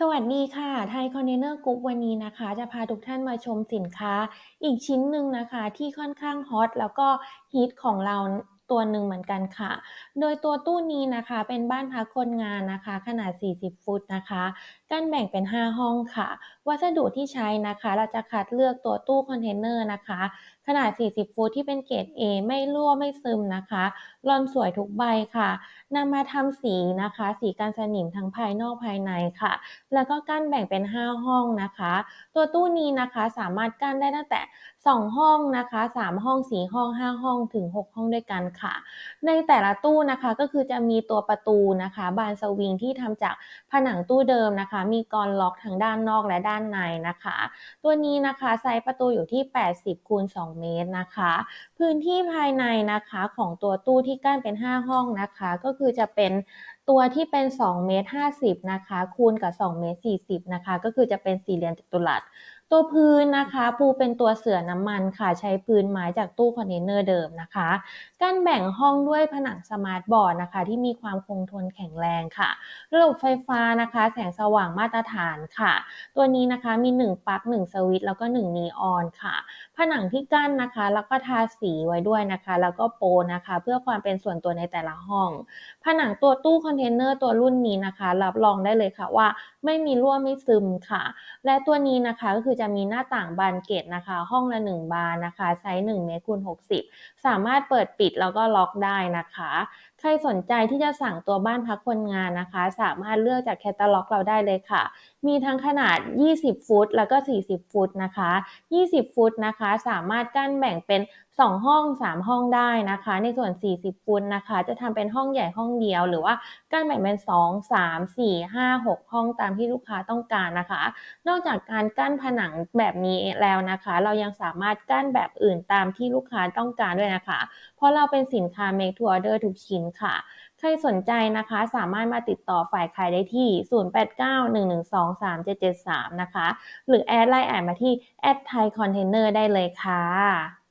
สวัสดีค่ะ ไทยคอนเทนเนอร์กรุ๊ปวันนี้นะคะ จะพาทุกท่านมาชมสินค้าอีกชิ้นหนึ่งนะคะ ที่ค่อนข้างฮอตแล้วก็ฮิตของเราตัวหนึ่งเหมือนกันค่ะ โดยตัวตู้นี้นะคะเป็นบ้านพักคนงานนะคะ ขนาด 40 ฟุตนะคะ กั้นแบ่งเป็น 5 ห้องค่ะ วัสดุที่ใช้นะคะ เราจะคัดเลือกตัวตู้คอนเทนเนอร์นะคะ ขนาด 40 ฟุตที่เป็นเกรด A ไม่รั่วไม่ซึมนะคะรอนสวยทุกใบค่ะนำมาทำสีนะคะ สีกันสนิมทั้งภายนอกภายในค่ะ แล้วก็กั้นแบ่งเป็น 5 ห้องนะคะ ตัวตู้นี้นะคะสามารถกั้นได้ตั้งแต่ 2 ห้องนะคะ 3 ห้อง 4 ห้อง 5 ห้องถึง 6 ห้องด้วยกันค่ะ ในแต่ละตู้นะคะก็คือจะมีตัวประตูนะคะ บานสวิงที่ทำจากผนังตู้เดิมนะคะ มีกรล็อกทั้งด้านนอกและด้านในนะคะ ตัวนี้นะคะไซส์ประตูอยู่ที่ 80คูณ2เมตรนะคะ พื้นที่ภายในนะคะของตัวตู้ที่กั้นเป็น 5 ห้องนะคะ ก็คือจะเป็นตัวที่เป็น2เมตร50นะคะคูณกับ2เมตร40นะคะก็คือจะเป็นสี่เหลี่ยมจัตุรัส ตัวพื้นนะคะปูเป็นตัวเสื่อน้ำมันค่ะ ใช้พื้นไม้จากตู้คอนเทนเนอร์เดิมนะคะกั้นแบ่งห้องด้วยผนังสมาร์ทบอร์ดนะคะ ที่มีความคงทนแข็งแรงค่ะ ระบบไฟฟ้านะคะ แสงสว่างมาตรฐานค่ะ ตัวนี้นะคะมี 1ปลั๊ก1 สวิตช์แล้วก็ 1 นีออนค่ะ ผนังที่กั้นนะคะ แล้วก็ทาสีไว้ด้วยนะคะ แล้วก็โปนะคะ เพื่อความเป็นส่วนตัวในแต่ละห้อง ผนังตัวตู้คอนเทนเนอร์ตัวรุ่นนี้นะคะ รับรองได้เลยค่ะว่า ไม่มีรั่วไม่ซึมค่ะ และตัวนี้นะคะก็คือจะะมีหน้าต่างบานเกตนะคะ ห้องละ 1 บานนะคะ ไซส์1เมตรคูณ60 สามารถเปิดปิดแล้วก็ล็อกได้นะคะ ใครสนใจที่จะสั่งตัวบ้านพักคนงานนะคะ สามารถเลือกจากแคตตาล็อกเราได้เลยค่ะ มีทั้งขนาด 20 ฟุต แล้วก็ 40 ฟุตนะคะ 20 ฟุตนะคะ สามารถกั้นแบ่งเป็น 2 ห้อง 3 ห้องได้นะคะ ในส่วน 40 ฟุตนะคะ จะทำเป็นห้องใหญ่ห้องเดียว หรือว่ากั้นแบ่งเป็น 2 3 4 5 6 ห้องตามที่ลูกค้าต้องการนะคะ นอกจากการกั้นผนังแบบนี้แล้วนะคะ เรายังสามารถกั้นแบบอื่นตามที่ลูกค้าต้องการด้วยนะคะ เพราะเราเป็นสินค้า make to order ทุกชิ้นค่ะ ใครสนใจนะคะสามารถมาติดต่อฝ่ายขายได้ที่ 0891123773 นะคะ หรือแอดไลน์แอดมาที่แอดไทยคอนเทนเนอร์ได้เลยค่ะ